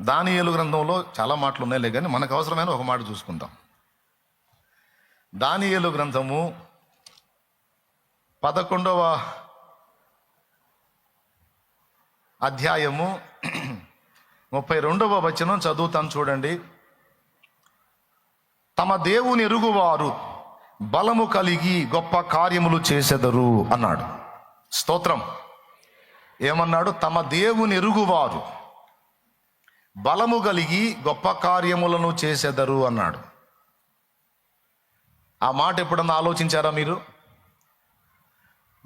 దానియేలు గ్రంథంలో చాలా మాటలు ఉన్నాయిలే కానీ మనకు అవసరమైన ఒక మాట చూసుకుందాం. ఏలు గ్రంథము పదకొండవ అధ్యాయము ముప్పై రెండవ వచనం చదువుతాను చూడండి. తమ దేవుని ఎరుగువారు బలము కలిగి గొప్ప కార్యములు చేసెదరు అన్నాడు. స్తోత్రం. ఏమన్నాడు? తమ దేవుని ఎరుగువారు బలము కలిగి గొప్ప కార్యములను చేసెదరు అన్నాడు. ఆ మాట ఎప్పుడన్నా ఆలోచించారా మీరు?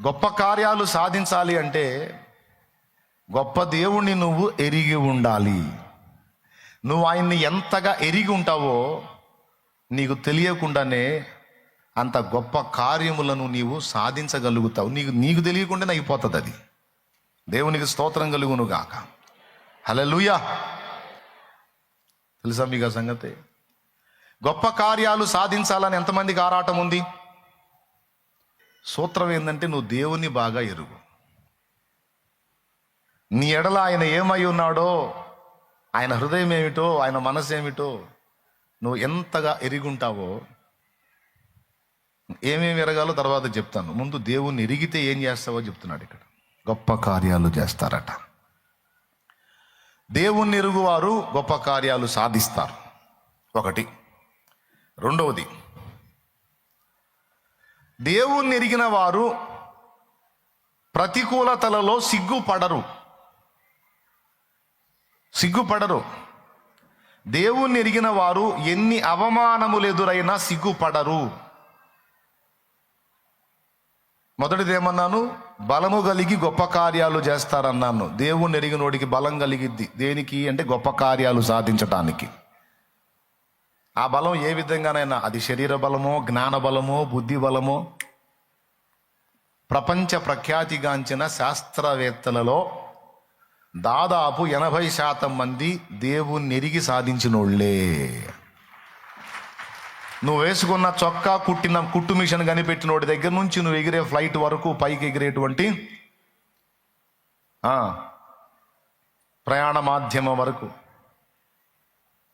గొప్ప కార్యాలు సాధించాలి అంటే గొప్ప దేవుణ్ణి నువ్వు ఎరిగి ఉండాలి. నువ్వు ఆయన్ని ఎంతగా ఎరిగి ఉంటావో నీకు తెలియకుండానే అంత గొప్ప కార్యములను నీవు సాధించగలుగుతావు. నీకు నీకు తెలియకుండానే అయిపోతుంది అది. దేవునికి స్తోత్రం కలుగును గాక లూయా తెలుసా మీకు ఆ సంగతి? గొప్ప కార్యాలు సాధించాలని ఎంతమందికి ఆరాటం ఉంది? సూత్రం ఏంటంటే నువ్వు దేవుణ్ణి బాగా ఎరుగు. నీ ఎడల ఆయన ఏమై ఉన్నాడో ఆయన హృదయం ఏమిటో ఆయన మనసు ఏమిటో నువ్వు ఎంతగా ఎరిగుంటావో ఏమేమి ఎరగాలో తర్వాత చెప్తాను. ముందు దేవుణ్ణి ఎరిగితే ఏం చేస్తావో చెప్తున్నాడు ఇక్కడ. గొప్ప కార్యాలు చేస్తారట. దేవుణ్ణి ఎరుగువారు గొప్ప కార్యాలు సాధిస్తారు. ఒకటి. రెండవది. దేవుణ్ణి ఎరిగిన వారు ప్రతికూలతలలో సిగ్గుపడరు. సిగ్గుపడరు. దేవుణ్ణి ఎరిగిన వారు ఎన్ని అవమానములు ఎదురైనా సిగ్గుపడరు. మొదటిది ఏమన్నాను బలము కలిగి గొప్ప కార్యాలు చేస్తారన్నాను. దేవుణ్ణి ఎరిగినోడికి బలం కలిగిద్ది. దేనికి అంటే గొప్ప కార్యాలు సాధించటానికి. ఆ బలం ఏ విధంగానైనా అది శరీర బలమో జ్ఞాన బలమో బుద్ధి బలమో ప్రపంచ ప్రఖ్యాతిగాంచిన శాస్త్రవేత్తలలో దాదాపు ఎనభై శాతం మంది దేవుణ్ణి ఎరిగి సాధించినోళ్ళే. నువ్వు వేసుకున్న చొక్కా కుట్టిన కుట్టు మిషన్ కనిపెట్టినోడి దగ్గర నుంచి నువ్వు ఎగిరే ఫ్లైట్ వరకు పైకి ఎగిరేటువంటి ప్రయాణ మాధ్యమం వరకు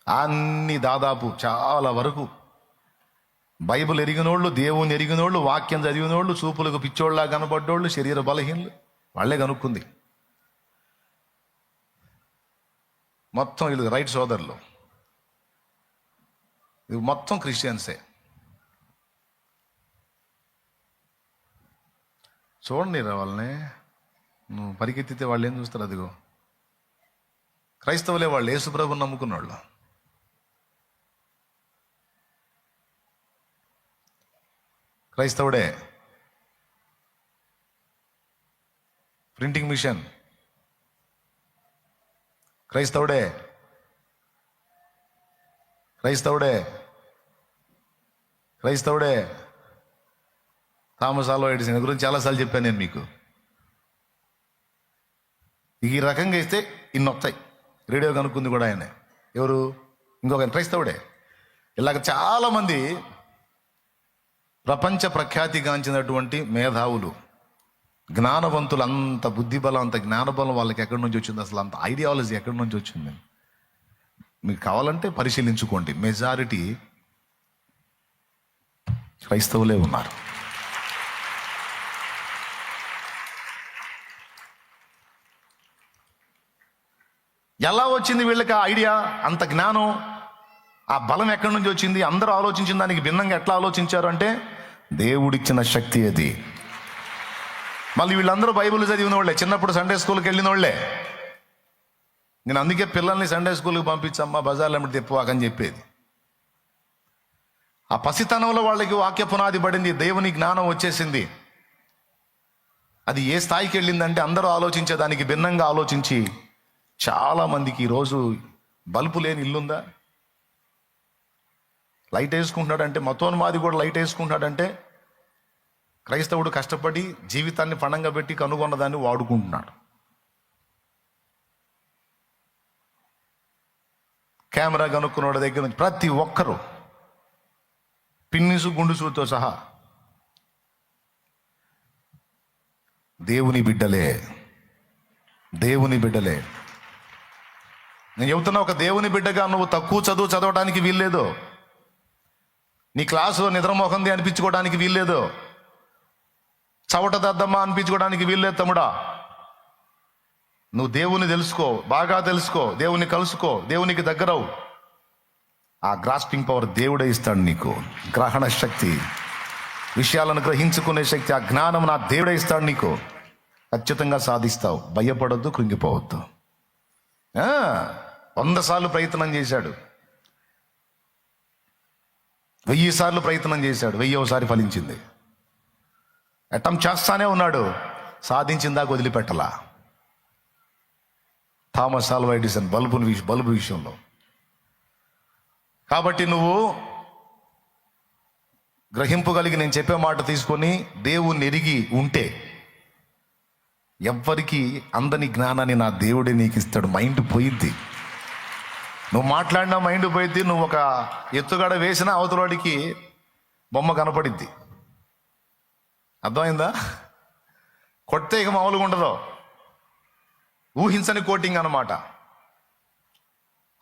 అన్ని దాదాపు చాలా వరకు బైబిల్ ఎరిగినోళ్ళు దేవుని ఎరిగినోళ్ళు వాక్యం చదివినోళ్ళు చూపులకు పిచ్చోళ్ళ కనబడ్డోళ్ళు శరీర బలహీనలు వాళ్ళే కనుక్కుంది. మొత్తం వీళ్ళు రైట్ సోదరులు. ఇవి మొత్తం క్రిస్టియన్సే. చూడండి రా వాళ్ళని. నువ్వు పరిగెత్తితే వాళ్ళు ఏం చూస్తారు అదిగో. క్రైస్తవులే వాళ్ళు యేసుప్రభుని నమ్ముకున్నోళ్ళు. క్రైస్తవుడే. Printing machine. క్రైస్తవుడే. క్రైస్తవుడే. క్రైస్తవుడే. థామస్ ఆలో ఎడిసన్ గురించి చాలాసార్లు చెప్పాను నేను మీకు. ఈ రకంగా ఇస్తే ఇన్ని వస్తాయి. రేడియో కనుక్కుంది కూడా ఆయన. ఎవరు? ఇంకొక క్రైస్తవుడే. ఇలాగ చాలామంది ప్రపంచ ప్రఖ్యాతిగాంచినటువంటి మేధావులు జ్ఞానవంతులు అంత బుద్ధి బలం అంత జ్ఞానబలం వాళ్ళకి ఎక్కడి నుంచి వచ్చింది? అసలు అంత ఐడియాలజీ ఎక్కడి నుంచి వచ్చింది? మీకు కావాలంటే పరిశీలించుకోండి. మెజారిటీ క్రైస్తవులే ఉన్నారు. ఎలా వచ్చింది వీళ్ళకి ఆ ఐడియా? అంత జ్ఞానం? ఆ బలం ఎక్కడి నుంచి వచ్చింది? అందరూ ఆలోచించిన దానికి భిన్నంగా ఎట్లా ఆలోచించారు అంటే దేవుడిచ్చిన శక్తి అది మళ్ళీ వీళ్ళందరూ బైబిల్ చదివిన వాళ్ళే చిన్నప్పుడు సండే స్కూల్కి వెళ్ళిన వాళ్ళే నేను అందుకే పిల్లల్ని సండే స్కూల్కి పంపించమ్మా బజార్లో ఎమ్మటి తెప్పువాకని చెప్పేది. ఆ పసితనంలో వాళ్ళకి వాక్య పునాది పడింది దేవుని జ్ఞానం వచ్చేసింది. అది ఏ స్థాయికి వెళ్ళిందంటే అందరూ ఆలోచించే దానికి భిన్నంగా ఆలోచించి చాలా మందికి ఈరోజు బల్బు లేని ఇల్లుందా? లైట్ వేసుకుంటున్నాడంటే మతోన్మాది కూడా లైట్ వేసుకుంటున్నాడంటే క్రైస్తవుడు కష్టపడి జీవితాన్ని పణంగా పెట్టి కనుగొన్నదాన్ని వాడుకుంటున్నాడు. కెమెరా కనుక్కున్నోడి దగ్గర నుంచి ప్రతి ఒక్కరూ పిన్నిసు గుండుసుతో సహా దేవుని బిడ్డలే దేవుని బిడ్డలే. నేను చెబుతున్నా ఒక దేవుని బిడ్డగా నువ్వు తక్కువ చదువు చదవడానికి వీల్లేదు. నీ క్లాసులో నిద్రమోహంది అనిపించుకోవడానికి వీల్లేదు. చవట దద్దమ్మ అనిపించుకోవడానికి వీల్లేదు తమ్ముడా. నువ్వు దేవుని తెలుసుకో బాగా తెలుసుకో దేవుని కలుసుకో దేవునికి దగ్గరవు. ఆ గ్రాస్పింగ్ పవర్ దేవుడే ఇస్తాడు నీకు. గ్రహణ శక్తి. విషయాలను గ్రహించుకునే శక్తి ఆ జ్ఞానం నా దేవుడే ఇస్తాడు నీకు. ఖచ్చితంగా సాధిస్తావు. భయపడొద్దు కృంగిపోవద్దు. వంద సార్లు ప్రయత్నం చేశాడు. వెయ్యి సార్లు ప్రయత్నం చేశాడు. వెయ్యోసారి ఫలించింది. అటెంప్ట్ చేస్తానే ఉన్నాడు. సాధించిందాక వదిలిపెట్టలా. థామస్ ఆల్వా ఎడిసన్ విష బల్బు విషయంలో. కాబట్టి నువ్వు గ్రహింపగలిగి నేను చెప్పే మాట తీసుకొని దేవుణ్ణి ఎరిగి ఉంటే ఎవ్వరికి అందని జ్ఞానాన్ని నా దేవుడే నీకు ఇస్తాడు. మైండ్ పోయిద్ది. నువ్వు మాట్లాడినా మైండ్ పోయిద్ది. నువ్వు ఒక ఎత్తుగడ వేసినా అవతలవాడికి బొమ్మ కనపడిద్ది. అర్థమైందా? కొట్టే ఇక మామూలుగా ఉండదు. ఊహించని కోటింగ్ అన్నమాట.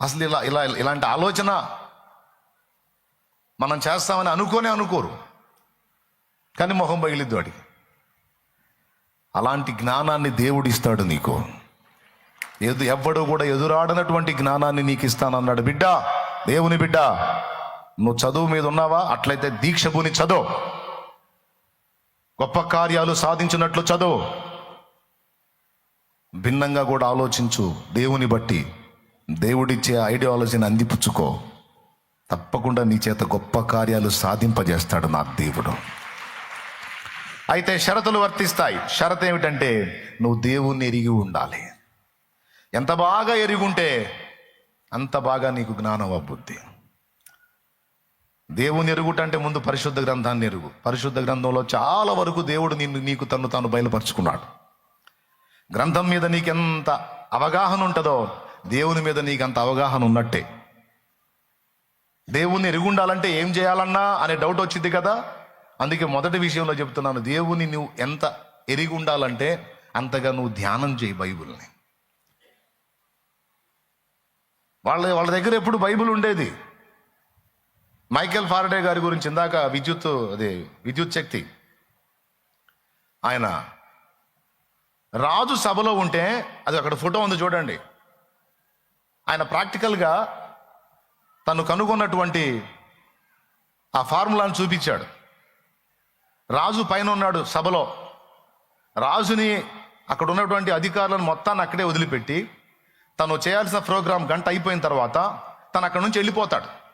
అసలు ఇలా ఇలా ఇలాంటి ఆలోచన మనం చేస్తామని అనుకోనే అనుకోరు. కానీ మొహం పగిలిద్దు వాడికి. అలాంటి జ్ఞానాన్ని దేవుడు ఇస్తాడు నీకు. ఎదు ఎవ్వడు కూడా ఎదురాడనటువంటి జ్ఞానాన్ని నీకు ఇస్తానన్నాడు. బిడ్డ దేవుని బిడ్డ నువ్వు చదువు మీద ఉన్నావా? అట్లయితే దీక్ష భూని చదువు. గొప్ప కార్యాలు సాధించినట్లు చదువు. భిన్నంగా కూడా ఆలోచించు. దేవుని బట్టి దేవుడిచ్చే ఐడియాలజీని అందిపుచ్చుకో. తప్పకుండా నీ చేత గొప్ప కార్యాలు సాధింపజేస్తాడు నా దేవుడు. అయితే షరతులు వర్తిస్తాయి. షరత్ ఏమిటంటే నువ్వు దేవుణ్ణి ఎరిగి ఉండాలి. ఎంత బాగా ఎరుగుంటే అంత బాగా నీకు జ్ఞానం అబ్బుద్ది దేవుని ఎరుగుటంటే ముందు పరిశుద్ధ గ్రంథాన్ని ఎరుగు. పరిశుద్ధ గ్రంథంలో చాలా వరకు దేవుడు నిన్ను నీకు తను తాను బయలుపరుచుకున్నాడు. గ్రంథం మీద నీకెంత అవగాహన ఉంటుందో దేవుని మీద నీకు అంత అవగాహన ఉన్నట్టే దేవుణ్ణి ఎరుగుండాలంటే ఏం చేయాలన్నా అనే డౌట్ వచ్చింది కదా? అందుకే మొదటి విషయంలో చెప్తున్నాను దేవుని నువ్వు ఎంత ఎరిగి ఉండాలంటే అంతగా నువ్వు ధ్యానం చేయి బైబిల్ని. వాళ్ళ వాళ్ళ దగ్గర ఎప్పుడు బైబిల్ ఉండేది? మైకేల్ ఫారడే గారి గురించి ఇందాక విద్యుత్ అదే విద్యుత్ శక్తి. ఆయన రాజు సభలో ఉంటే అది అక్కడ ఫోటో ఉంది చూడండి. ఆయన ప్రాక్టికల్గా తను కనుగొన్నటువంటి ఆ ఫార్ములాను చూపించాడు. రాజు పైన ఉన్నాడు సభలో. రాజుని అక్కడ ఉన్నటువంటి అధికారులను మొత్తాన్ని అక్కడే వదిలిపెట్టి తను చేయాల్సిన ప్రోగ్రాం గంట అయిపోయిన తర్వాత తను అక్కడ నుంచి వెళ్ళిపోతాడు.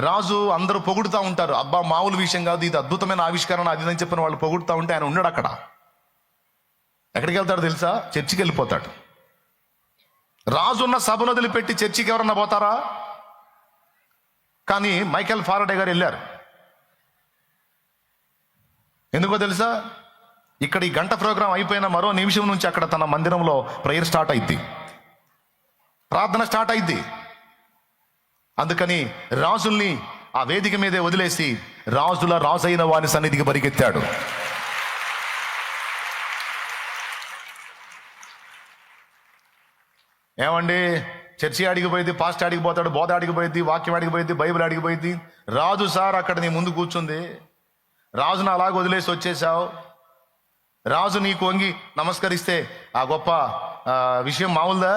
రాజు అందరూ పొగుడుతూ ఉంటారు. అబ్బా మామూలు విషయం కాదు ఇది అద్భుతమైన ఆవిష్కరణ అది అని చెప్పిన వాళ్ళు పొగుడుతూ ఉంటే ఆయన ఉన్నాడు అక్కడ. ఎక్కడికి వెళ్తాడు తెలుసా? చర్చికి వెళ్ళిపోతాడు రాజున్న సభను వదిలిపెట్టి చర్చికి ఎవరన్నా పోతారా? కానీ మైకేల్ ఫారడే గారు వెళ్ళారు. ఎందుకో తెలుసా? ఇక్కడ ఈ గంట ప్రోగ్రాం అయిపోయిన మరో నిమిషం నుంచి అక్కడ తన మందిరంలో ప్రేయర్ స్టార్ట్ అయింది ప్రార్థన స్టార్ట్ అయింది అందుకని రాజుల్ని ఆ వేదిక మీదే వదిలేసి రాజుల రాజైన వాని సన్నిధికి పరిగెత్తాడు. ఏమండి? చర్చి అడిగిపోయింది పాస్ట్ అడిగిపోతాడు బోధ అడిగిపోయింది వాక్యం అడిగిపోయింది బైబిల్ అడిగిపోయింది రాజు సార్ అక్కడ నీ ముందు కూర్చుంది. రాజును అలాగ వదిలేసి వచ్చేసావు రాజు నీకు వంగి నమస్కరిస్తే ఆ గొప్ప విషయం మామూలుదా?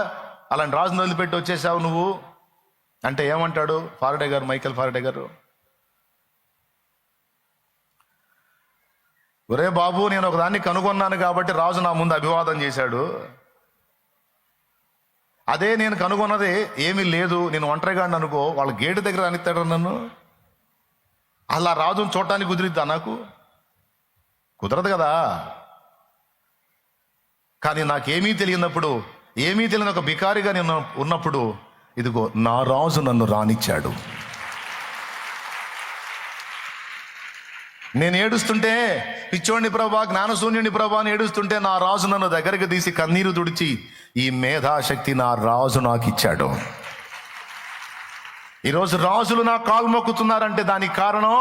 అలాంటి రాజును వదిలిపెట్టి వచ్చేసావు నువ్వు. అంటే ఏమంటాడు ఫారడే గారు మైకేల్ ఫారడే గారు? ఒరే బాబు నేను ఒకదాన్ని కనుగొన్నాను కాబట్టి రాజు నా ముందు అభివాదం చేశాడు. అదే నేను కనుగొన్నది ఏమీ లేదు. నేను ఒంటరిగా అనుకో వాళ్ళ గేటు దగ్గర అనిస్తాడు నన్ను? అలా రాజును చూడటానికి కుదిరిద్దా నాకు? కుదరదు కదా. కానీ నాకేమీ తెలియనప్పుడు ఏమీ తెలియని ఒక బికారిగా నేను ఉన్నప్పుడు ఇదిగో నా రాజు నన్ను రానిచ్చాడు. నేను ఏడుస్తుంటే పిచ్చోడిని ప్రభా జ్ఞానశూన్యుని ప్రభా అని ఏడుస్తుంటే నా రాజు నన్ను దగ్గరికి తీసి కన్నీరు తుడిచి ఈ మేధాశక్తి నా రాజు నాకు ఇచ్చాడు. ఈరోజు రాజులు నా కాలు మొక్కుతున్నారంటే దానికి కారణం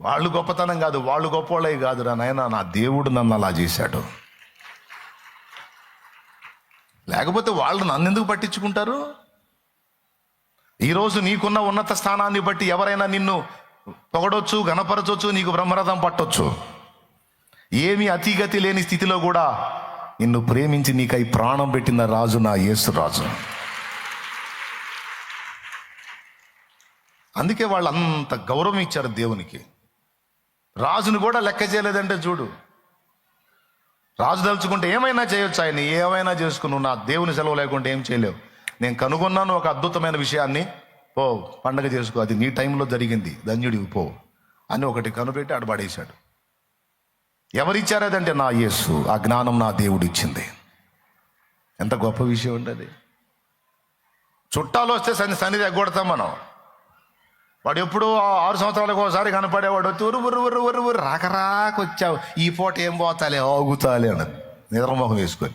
వాళ్ళు గొప్పతనం కాదు వాళ్ళు గొప్పవాళ్ళే కాదు రా నాయన నా దేవుడు నన్ను అలా చేశాడు. లేకపోతే వాళ్ళు నన్ను ఎందుకు పట్టించుకుంటారు? ఈరోజు నీకున్న ఉన్నత స్థానాన్ని బట్టి ఎవరైనా నిన్ను పొగడొచ్చు గణపరచొచ్చు నీకు బ్రహ్మరథం పట్టొచ్చు. ఏమి అతిగతి లేని స్థితిలో కూడా నిన్ను ప్రేమించి నీకై ప్రాణం పెట్టిన రాజు నా యేసు రాజు. అందుకే వాళ్ళు అంత గౌరవం ఇచ్చారు దేవునికి. రాజును కూడా లెక్క చేయలేదంటే చూడు. రాజు తలుచుకుంటే ఏమైనా చేయొచ్చు ఆయన ఏమైనా చేసుకుని నా దేవుని సెలవు లేకుండా ఏం చేయలేవు. నేను కనుగొన్నాను ఒక అద్భుతమైన విషయాన్ని. పో పండగ చేసుకో. అది నీ టైంలో జరిగింది. ధన్యుడివి పో అని ఒకటి కనుపెట్టి అడబడేశాడు ఎవరిచ్చారు అదంటే నా యేసు. ఆ జ్ఞానం నా దేవుడు ఇచ్చింది ఎంత గొప్ప విషయం అండి అది. చుట్టాలు వస్తే సన్ని సన్నిధి ఎగ్గొడతాం మనం. వాడు ఎప్పుడూ ఆ ఆరు సంవత్సరాలకు ఒకసారి కనపడేవాడు. వచ్చి ఉరు ఉరు ఉరు ఉరు ఉరు రాక రాక వచ్చావు. ఈ పూట ఏం పోతాలే ఆగుతాలే అని నిద్రమోహం వేసుకొని.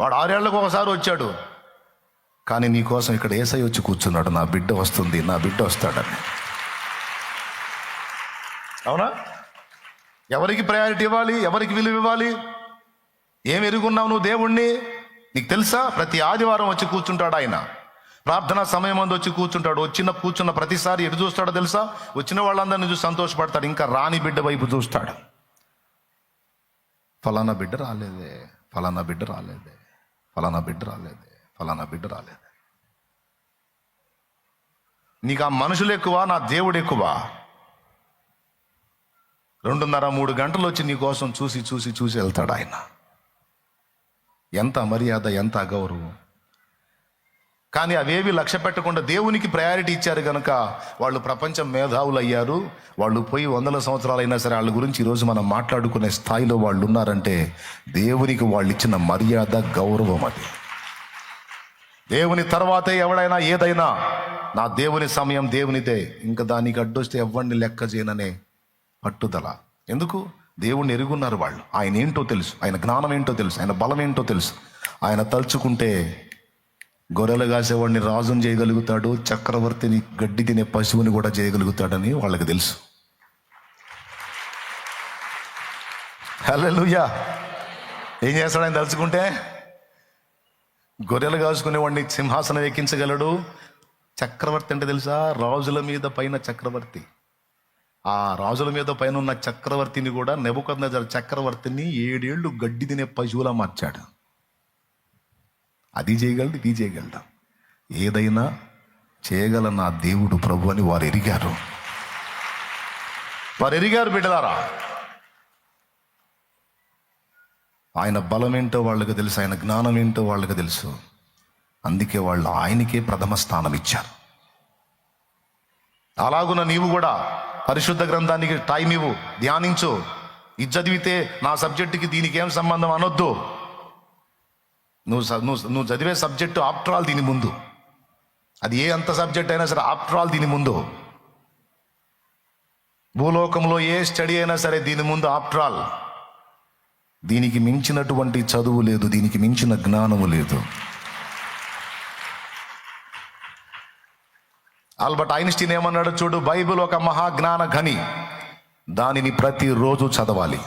వాడు ఆరేళ్ళకు ఒకసారి వచ్చాడు. కానీ నీకోసం ఇక్కడ ఏసై వచ్చి కూర్చున్నాడు. నా బిడ్డ వస్తుంది నా బిడ్డ వస్తాడని. అవునా? ఎవరికి ప్రయారిటీ ఇవ్వాలి? ఎవరికి విలువ ఇవ్వాలి? ఏం ఎరుగున్నావు నువ్వు దేవుణ్ణి? నీకు తెలుసా? ప్రతి ఆదివారం వచ్చి కూర్చుంటాడు ఆయన. ప్రార్థనా సమయం అందు వచ్చి కూర్చుంటాడు. వచ్చిన కూర్చున్న ప్రతిసారి ఎటు చూస్తాడో తెలుసా? వచ్చిన వాళ్ళందరిని చూసి సంతోషపడతాడు. ఇంకా రాని బిడ్డ వైపు చూస్తాడు. ఫలానా బిడ్డ రాలేదే. ఫలానా బిడ్డ రాలేదే. ఫలానా బిడ్డ రాలేదే. ఫలానా బిడ్డ రాలేదు. నీకు ఆ మనుషులు ఎక్కువ నా దేవుడు ఎక్కువ. రెండున్నర మూడు గంటలు వచ్చి నీ కోసం చూసి చూసి చూసి వెళ్తాడు ఆయన. ఎంత మర్యాద ఎంత అగౌరవం. కానీ అవేవి లక్ష్య పెట్టకుండా దేవునికి ప్రయారిటీ ఇచ్చారు కనుక వాళ్ళు ప్రపంచం మేధావులు అయ్యారు. వాళ్ళు పోయి వందల సంవత్సరాలైనా సరే వాళ్ళ గురించి ఈరోజు మనం మాట్లాడుకునే స్థాయిలో వాళ్ళు ఉన్నారంటే దేవునికి వాళ్ళు ఇచ్చిన మర్యాద గౌరవం అది. దేవుని తర్వాతే ఎవడైనా ఏదైనా నా దేవుని సమయం దేవునిదే. ఇంకా దానికి అడ్డొస్తే ఎవరిని లెక్క చేయననే పట్టుదల. ఎందుకు? దేవుణ్ణి ఎరుగున్నారు వాళ్ళు. ఆయన ఏంటో తెలుసు. ఆయన జ్ఞానం ఏంటో తెలుసు. ఆయన బలం ఏంటో తెలుసు. ఆయన తలుచుకుంటే గొర్రెలు కాసేవాడిని రాజుని చేయగలుగుతాడు చక్రవర్తిని గడ్డి తినే పశువుని కూడా చేయగలుగుతాడని వాళ్ళకి తెలుసు. హల్లెలూయా. ఏం చేస్తాడు ఆయన తలుచుకుంటే? గొర్రెలు కాసుకునేవాడిని సింహాసనం ఎక్కించగలడు. చక్రవర్తి అంటే తెలుసా? రాజుల మీద పైన చక్రవర్తి. ఆ రాజుల మీద పైన ఉన్న చక్రవర్తిని కూడా నెబుకద్నెజర్ చక్రవర్తిని ఏడేళ్ళు గడ్డి తినే పశువులా మార్చాడు. అది చేయగలడు ఇది చేయగలడు. ఏదైనా చేయగల నా దేవుడు ప్రభు అని వారు ఎరిగారు. వారు ఎరిగారు బిడ్డలారా? ఆయన బలం ఏంటో వాళ్ళకి తెలుసు ఆయన జ్ఞానం ఏంటో వాళ్ళకి తెలుసు. అందుకే వాళ్ళు ఆయనకే ప్రథమ స్థానం ఇచ్చారు. అలాగున నీవు కూడా పరిశుద్ధ గ్రంథానికి టైం ఇవ్వు ధ్యానించు. ఇది చదివితే నా సబ్జెక్టుకి దీనికి ఏం సంబంధం అనొద్దు. నువ్వు నువ్వు నువ్వు చదివే సబ్జెక్టు ఆఫ్టర్ ఆల్ దీని ముందు. అది ఏ అంత సబ్జెక్ట్ అయినా సరే ఆఫ్టర్ ఆల్ దీని ముందు. భూలోకంలో ఏ స్టడీ అయినా సరే దీని ముందు ఆఫ్టర్ ఆల్. దీనికి మించినటువంటి చదువు లేదు దీనికి మించిన జ్ఞానము లేదు. ఆల్బర్ట్ ఐన్స్టీన్ ఏమన్నాడు చూడు బైబిల్ ఒక మహాజ్ఞాన ఘని. దానిని ప్రతిరోజు చదవాలి.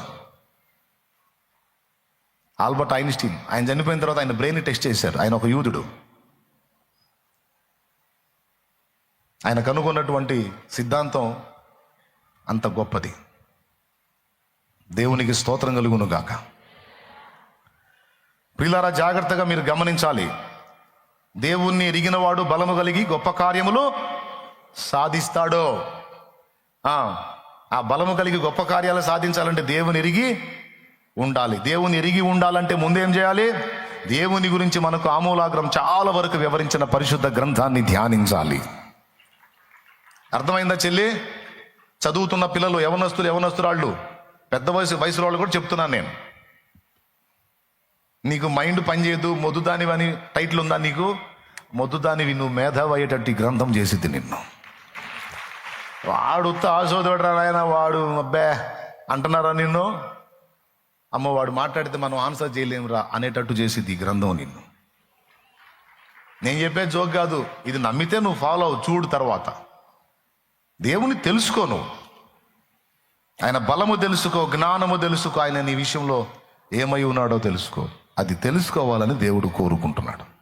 ఆల్బర్ట్ ఐన్స్టీన్ ఆయన చనిపోయిన తర్వాత ఆయన బ్రెయిన్ టెస్ట్ చేశారు ఆయన ఒక యూదుడు. ఆయన కనుగొన్నటువంటి సిద్ధాంతం అంత గొప్పది. దేవునికి స్తోత్రం కలుగును గాక. పిల్లరా జాగ్రత్తగా మీరు గమనించాలి. దేవుణ్ణి ఎరిగినవాడు బలము కలిగి గొప్ప కార్యములు సాధిస్తాడో. ఆ, ఆ బలము కలిగి గొప్ప కార్యాలు సాధించాలంటే దేవుని ఎరిగి ఉండాలి. దేవుని ఎరిగి ఉండాలంటే ముందేం చేయాలి? దేవుని గురించి మనకు ఆమూలాగ్రం చాలా వరకు వివరించిన పరిశుద్ధ గ్రంథాన్ని ధ్యానించాలి. అర్థమైందా చెల్లి? చదువుతున్న పిల్లలు యవనస్తులు యవనస్తురాళ్ళు పెద్ద వయసు వయసు వాళ్ళు కూడా చెప్తున్నాను నేను. నీకు మైండ్ పనిచేయదు మొద్దుదానివని టైటిల్ ఉందా నీకు? మొద్దుదానివి నువ్వు మేధావి అయ్యేటట్టు ఈ గ్రంథం చేసింది నిన్ను. వాడు ఉత్త ఆయన వాడు అబ్బే అంటున్నారా నిన్ను? అమ్మ వాడు మాట్లాడితే మనం ఆన్సర్ చేయలేమురా అనేటట్టు చేసింది ఈ గ్రంథం నిన్ను. నేను చెప్పే జోక్ కాదు ఇది నమ్మితే నువ్వు ఫాలో అవు చూడు తర్వాత. దేవుని తెలుసుకో నువ్వు. ఆయన బలము తెలుసుకో జ్ఞానము తెలుసుకో ఆయన నీ విషయంలో ఏమై ఉన్నాడో తెలుసుకో. అది తెలుసుకోవాలని దేవుడు కోరుకుంటున్నాడు.